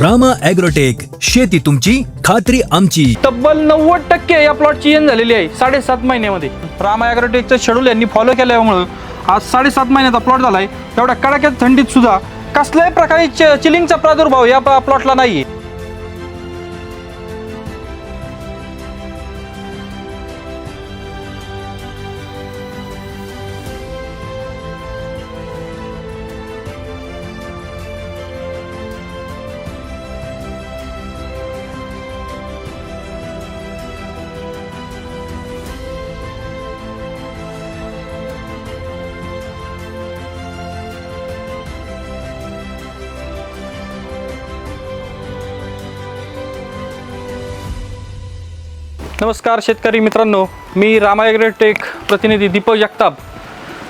Rama agrotech शेती तुमची खात्री आमची. तब्बल नव्वद टक्के या प्लॉटची येण झालेली आहे साडेसात महिन्यामध्ये. रामा ॲग्रोटेकचं शेड्यूल यांनी फॉलो केल्यामुळं हो आज साडेसात महिन्याचा प्लॉट झालाय तेवढ्या कडाक्यात थंडीत सुद्धा कसल्याही प्रकारे च- चिलिंगचा प्रादुर्भाव या प- प्लॉटला नाहीये. नमस्कार शेतकरी मित्रांनो मी रामायग्रे टेक प्रतिनिधी दीपक जगताप.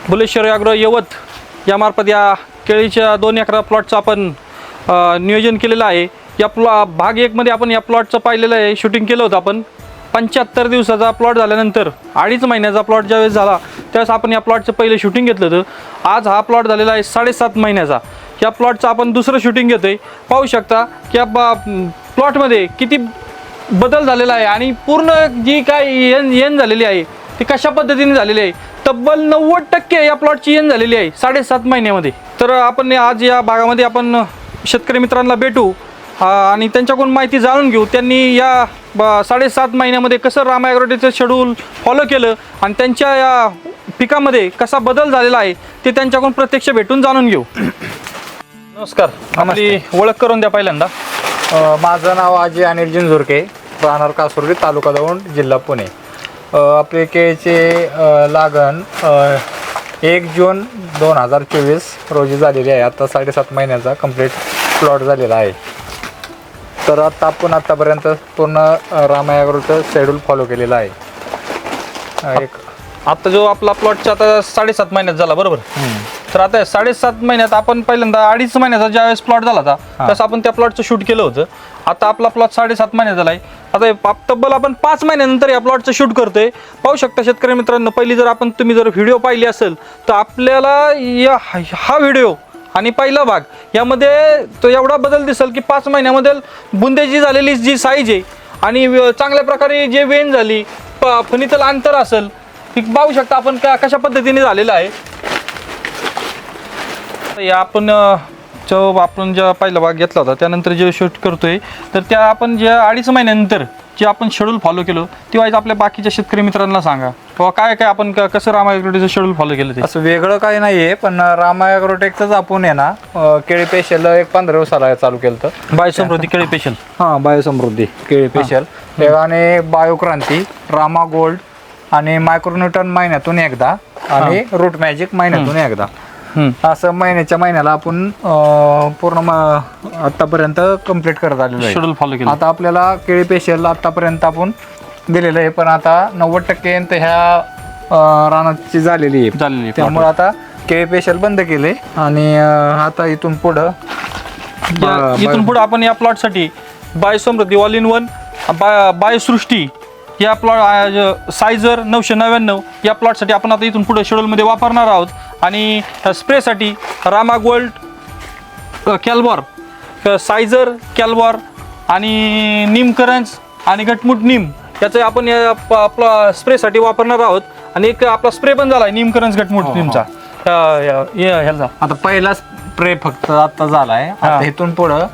बुलेश्वर ॲग्रो यवत यामार्फत या केळीच्या दोन एकरा प्लॉटचं आपण नियोजन केलेलं आहे. या प्लॉ भाग एकमध्ये आपण या प्लॉटचं पाहिलेलं आहे शूटिंग केलं होतं आपण. पंच्याहत्तर दिवसाचा प्लॉट झाल्यानंतर अडीच महिन्याचा प्लॉट ज्यावेळेस झाला त्यावेळेस आपण या प्लॉटचं पहिलं शूटिंग घेतलं होतं. आज हा प्लॉट झालेला आहे साडेसात महिन्याचा. या प्लॉटचं आपण दुसरं शूटिंग घेतो आहे पाहू शकता की या प्लॉटमध्ये किती बदल झालेला आहे आणि पूर्ण जी काय येण येण झालेली आहे ती कशा पद्धतीने झालेली आहे? तब्बल नव्वद टक्के या प्लॉटची येण झालेली आहे साडेसात महिन्यामध्ये. तर आपण आज या भागामध्ये आपण शेतकरी मित्रांना भेटू आणि त्यांच्याकडून माहिती जाणून घेऊ त्यांनी या ब- साडेसात महिन्यामध्ये कसं राम ॲग्रोटेचं शेड्यूल फॉलो केलं आणि त्यांच्या या पिकामध्ये कसा बदल झालेला आहे ते त्यांच्याकडून प्रत्यक्ष भेटून जाणून घेऊ. नमस्कार. आपली ओळख करून द्या पहिल्यांदा. माझं नाव अजय अनिल जिंजुरके. राहणार कासुर्डी तालुका दौंड जिल्हा पुणे. आपले केळीचे लागण एक जून दोन हजार चोवीस रोजी झालेली आहे. आता साडेसात महिन्याचा कंप्लीट प्लॉट झालेला आहे. तर आता आपण आत्तापर्यंत पूर्ण रामायागरूचं शेड्यूल फॉलो केलेलं आहे. एक आता जो आपला प्लॉटचा आता साडेसात महिन्यात झाला बरोबर? तर आता साडेसात महिन्यात आपण पहिल्यांदा अडीच महिन्याचा ज्यावेळेस प्लॉट झाला होता तसं आपण त्या प्लॉटचं शूट केलं होतं. आता आपला प्लॉट साडेसात महिन्यात झालाय. आता हे पाप- तब्बल आपण पाच महिन्यानंतर या प्लॉटचं शूट करतोय. पाहू शकता शेतकरी मित्रांनो पहिली जर आपण तुम्ही जर व्हिडिओ पाहिली असेल तर आपल्याला या हा व्हिडिओ आणि पहिला भाग यामध्ये तो एवढा बदल दिसेल की पाच महिन्यामध्ये बुंदेची झालेली जी साईज आहे आणि चांगल्या प्रकारे जे वेन झाली प- फणीतलं अंतर असेल ती पाहू शकता आपण का कशा पद्धतीने झालेलं आहे. या आपण जो आपण ज्या पहिला भाग घेतला होता त्यानंतर जे शूट करतोय तर त्या आपण ज्या अडीच महिन्यानंतर जे आपण शेड्यूल फॉलो केलं तेव्हा आपल्या बाकीच्या शेतकरी मित्रांना सांगा. किंवा काय काय आपण कसं रामायग्रोटीचं शेड्यूल फॉलो केलं ते? असं वेगळं काही नाही आहे पण रामायाग्रोटेकचंच आपण आहे ना केळी पेशल एक पंधरा दिवसाला चालू केलं तर बाय समृद्धी केळी स्पेशल हां बायोसमृद्धी केळी पेशल आणि बायोक्रांती रामा गोल्ड आणि मायक्रोन्यूटन महिन्यातून एकदा आणि रूट मॅजिक महिन्यातून एकदा. असं महिन्याच्या महिन्याला आपण अं, पूर्ण आतापर्यंत कंप्लीट करत आलेलो आहे. शेड्यूल फॉलो केलं. आता आपल्याला केळी पेशल आतापर्यंत आपण दिलेलं आहे पण आता नव्वद टक्के ह्या अं, रानाची झालेली आहे. झालेली आहे, त्यामुळे आता केळी पेशल बंद केले आणि अं, आता इथून पुढं या- इथून पुढे आपण या प्लॉटसाठी by Samruddhi all in one by Biosrushti या प्लॉट सायझर नऊशे नव्याण्णव या प्लॉटसाठी आपण आता इथून पुढे शेड्यूलमध्ये वापरणार आहोत. आणि स्प्रेसाठी रामा गोल्ड कॅल्बॉर सायझर कॅल्बॉर आणि नीम करंज आणि गटमुट नीम याचं आपण या आपला स्प्रेसाठी वापरणार आहोत. आणि एक आपला स्प्रे पण झाला आहे नीम करंज गटमुट नीमचा. या- या- या- ह्याचा. आता पहिला स्प्रे फक्त आता झालाय. आता हा. इथून पुढं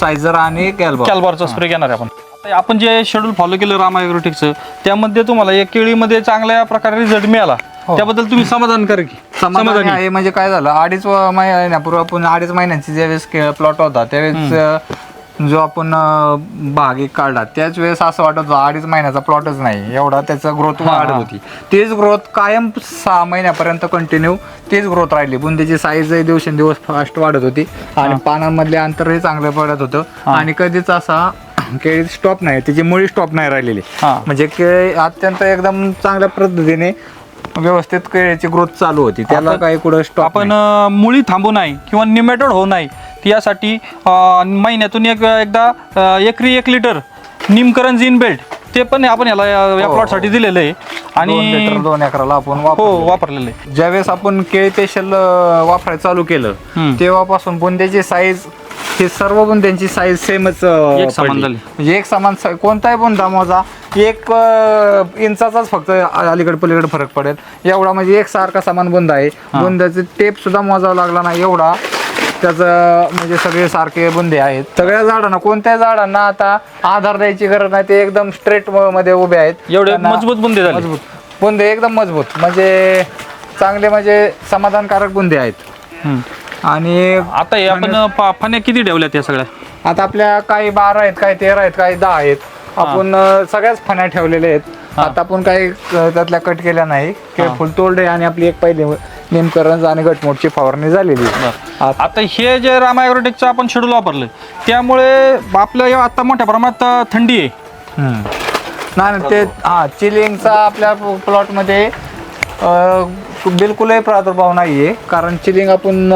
सायझर आणि कॅल्बॉर कॅल्बॉरचा स्प्रे घेणार आहे आपण. आपण जे शेड्यूल फॉलो केलं रामा ॲग्रोटेकचं त्यामध्ये तुम्हाला या केळीमध्ये चांगल्या प्रकारे रिझल्ट मिळाला. त्याबद्दल तुम्ही समाधान कर की. समाधानी आहे म्हणजे काय झालं अडीच व- महिन्यापूर्वी आपण अडीच महिन्यांची ज्यावेळेस प्लॉट होता त्यावेळेस अं, जो आपण अं, भाग एक काढला त्याच वेळेस असं वाटत होतं अडीच महिन्याचा प्लॉटच नाही. एवढा त्याचा ग्रोथ वाढत होती. तेच ग्रोथ कायम सहा महिन्यापर्यंत कंटिन्यू तेच ग्रोथ राहिली. बुंदीची साईज दिवसेंदिवस फास्ट वाढत होती. आणि पानांमधले अंतरही चांगलं पडत होतं. आणि कधीच असा केळी स्टॉप नाही. त्याची मुळी स्टॉप नाही राहिलेली. हा. म्हणजे केळी अत्यंत एकदम चांगल्या पद्धतीने व्यवस्थित केळीची ग्रोथ चालू होती. त्याला आपण- काही कुठं स्टॉप आपण अं, मुळी थांबू नाही किंवा निमेटोड होऊ नाही. ती यासाठी अं, महिन्यातून एक एकदा अं, एकरी एक लिटर निमकरंज इन बेल्ट ते पण आपण याला या या हो. प्लॉटसाठी दिलेलं आहे. आणि दोन एकराला आपण हो वापर वापरलेलं आहे. ज्यावेळेस आपण केळी पेशल वापरायला चालू केलं हम्म. तेव्हापासून बुंद्याची साईज हे सर्व बुंद्यांची साईज सेमच एक समान झाली. म्हणजे एक समान स- कोणताही बुंदा मोजा एक अ, इंचाचाच फक्त अलीकडे पलीकडे फरक पडेल. एवढा म्हणजे एक सारखा समान बुंदा आहे. बुंद्याचे टेप सुद्धा मोजावा लागला ना एवढा. त्याचं म्हणजे सगळे सारखे बुंदे आहेत. सगळ्या झाडांना कोणत्याही झाडांना आता आधार द्यायची गरज नाही. ते एकदम स्ट्रेटमध्ये उभे आहेत. एवढे त्यांना- मजबूत बुंदे झाले. मजबूत. बुंदे एकदम मजबूत. म्हणजे चांगले म्हणजे समाधानकारक बुंदे आहेत. हम्म. आणि आता हे आपण पा- फण्या किती ठेवल्यात या सगळ्या? आता आपल्या काही बारा आहेत काही तेरा आहेत काही दहा आहेत. आपण अं, सगळ्याच फण्या ठेवलेल्या आहेत. आता आपण काही अं, त्यातल्या कट केल्या नाही. फुल तोडले आणि आपली एक पहिली नेमकरण आणि गटमोटची फवारणी झालेली. आहे. आता- आता हे जे रामा ॲग्रोटेकचं आपण शेड्यूल वापरलं त्यामुळे आपल्या या आता मोठ्या प्रमाणात अं, थंडी आहे. हम्म. नाही नाही, ते हा चिलिंगचा आपल्या प्लॉटमध्ये बिलकुलही प्रादुर्भाव नाहीये. कारण चिलिंग आपण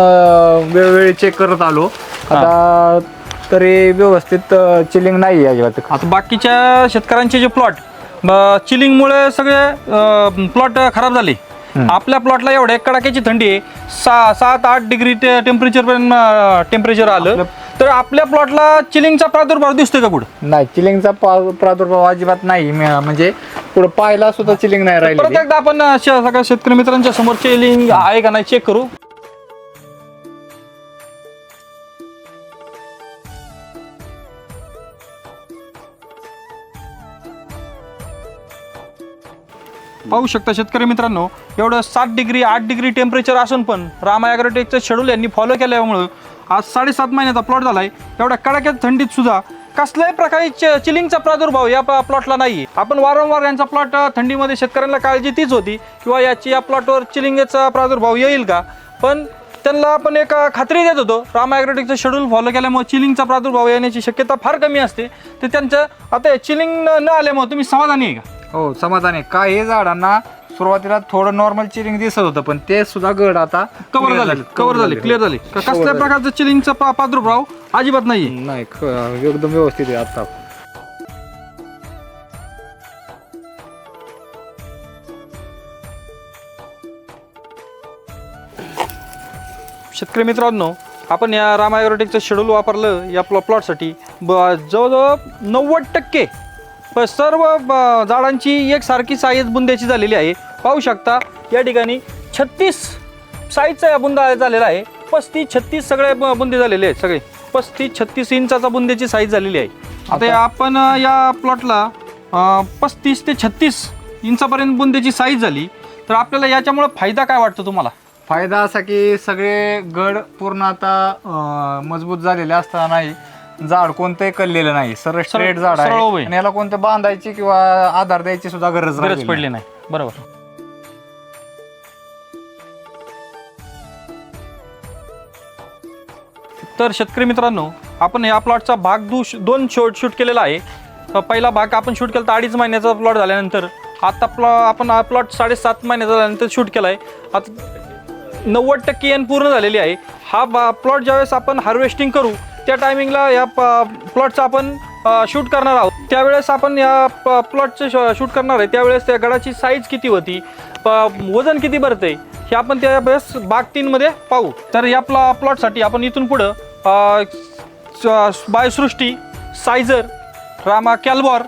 वेळोवेळी चेक करत आलो. आता तरी व्यवस्थित चिलिंग नाही आहे अजिबात. आता बाकीच्या शेतकऱ्यांचे जे प्लॉट चिलिंगमुळे सगळे प्लॉट खराब झाले. आपल्या प्लॉटला एवढ्या कडाक्याची थंडी आहे. सा सात आठ डिग्री टेम्परेचर पर्यंत टेम्परेचर आलं. तर आपल्या प्लॉटला चिलिंगचा प्रादुर्भाव दिसतोय का कुठं? नाही चिलिंगचा प्रादुर्भाव अजिबात नाही. म्हणजे पुढे पाहायला सुद्धा चिलिंग नाही परत राहिली एकदा आपण सगळ्या शेतकरी मित्रांच्या समोर चिलिंग आहे का नाही चेक करू. पाहू शकता शेतकरी मित्रांनो एवढं सात डिग्री आठ डिग्री टेम्परेचर असून पण रामा ॲग्रोटेकचं शेड्यूल यांनी फॉलो केल्यामुळं आज साडेसात महिन्याचा प्लॉट झालाय. एवढ्या कडाक्यात थंडीत सुद्धा कसल्याही प्रकारे चिलिंगचा प्रादुर्भाव या प्लॉटला नाही. आपण वारंवार यांचा प्लॉट थंडीमध्ये शेतकऱ्यांना काळजी तीच होती किंवा याची या प्लॉटवर चिलिंगचा प्रादुर्भाव येईल का? पण त्यांना आपण एक खात्री देत होतो. रामायग्रेटिकचं ॲग्रोटेकचं शेड्यूल फॉलो केल्यामुळे चिलिंगचा प्रादुर्भाव येण्याची शक्यता फार कमी असते. तर त्यांचं आता चिलिंग न आल्यामुळे तुम्ही समाधानी आहे का? हो समाधानी आहे. काही झाडांना सुरुवातीला थोडं नॉर्मल चिलिंग दिसत होतं पण ते सुद्धा गड आता कव्हर clear झाले कव्हर झाले. क्लिअर झाले का कसल्या प्रकारचं चिलिंगचा प्रादुर्भाव अजिबात नाही ख- एकदम व्यवस्थित आहे आता. शेतकरी मित्रांनो आपण या राम ॲग्रोटेकचं शेड्यूल वापरलं या प्लॉ प्लॉटसाठी ब जवळजवळ नव्वद टक्के प सर्व ब- झाडांची एकसारखी साईज बुंद्याची झालेली आहे. पाहू शकता या ठिकाणी छत्तीस साईजचा या बुंदा झालेला आहे. पस्तीस छत्तीस सगळे बुंदे झालेले आहेत सगळे. पस्तीस छत्तीस इंचाचा बुंद्याची साईज झालेली आहे. आता आपण या प्लॉटला पस्तीस ते छत्तीस इंचापर्यंत बुंद्याची साईज झाली. तर आपल्याला याच्यामुळे फायदा काय वाटतो तुम्हाला? फायदा असा की सगळे गड पूर्ण आता मजबूत झालेले असताना नाही. झाड कोणतंही कललेलं नाही. सरळ स्ट्रेट झाड आहे. याला कोणतं बांधायची किंवा आधार द्यायची सुद्धा गरज गरज पडली नाही. बरोबर. तर शेतकरी मित्रांनो आपण या प्लॉटचा भाग दू दोन शूट शूट केलेला आहे. पहिला भाग आपण शूट केला तर अडीच महिन्याचा प्लॉट झाल्यानंतर. आता प्लॉ आपण हा प्लॉट साडेसात महिन्याचा झाल्यानंतर शूट केला आहे आता नव्वद टक्के एन पूर्ण झालेली आहे. हा बा प्लॉट ज्यावेळेस आपण हार्वेस्टिंग करू त्या टायमिंगला या प्लॉटचा आपण शूट करणार आहोत. त्यावेळेस आपण या प्लॉटचं शूट करणार आहे. त्यावेळेस त्या गडाची साईज किती होती प- वजन किती भरते हे आपण त्यावेळेस बाग तीनमध्ये पाहू. तर या प्लॉ प्लॉटसाठी आपण इथून पुढं बायोसृष्टी सायझर रामा कॅल्बॉर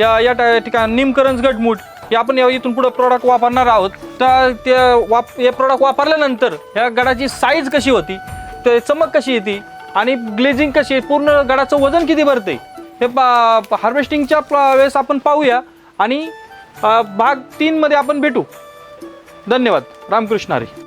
या या टा- ठिकाणी निमकरंज गटमूट हे आपण या इथून पुढं प्रॉडक्ट वापरणार आहोत. तर ते वाप हे प्रॉडक्ट वापरल्यानंतर या गडाची साईज कशी होती ते चमक कशी येते आणि ग्लेझिंग कशी आहे पूर्ण गडाचं वजन किती भरते हे पा हार्वेस्टिंगच्या वेळेस आपण पाहूया. आणि भाग तीनमध्ये आपण भेटू. धन्यवाद. रामकृष्ण हरी.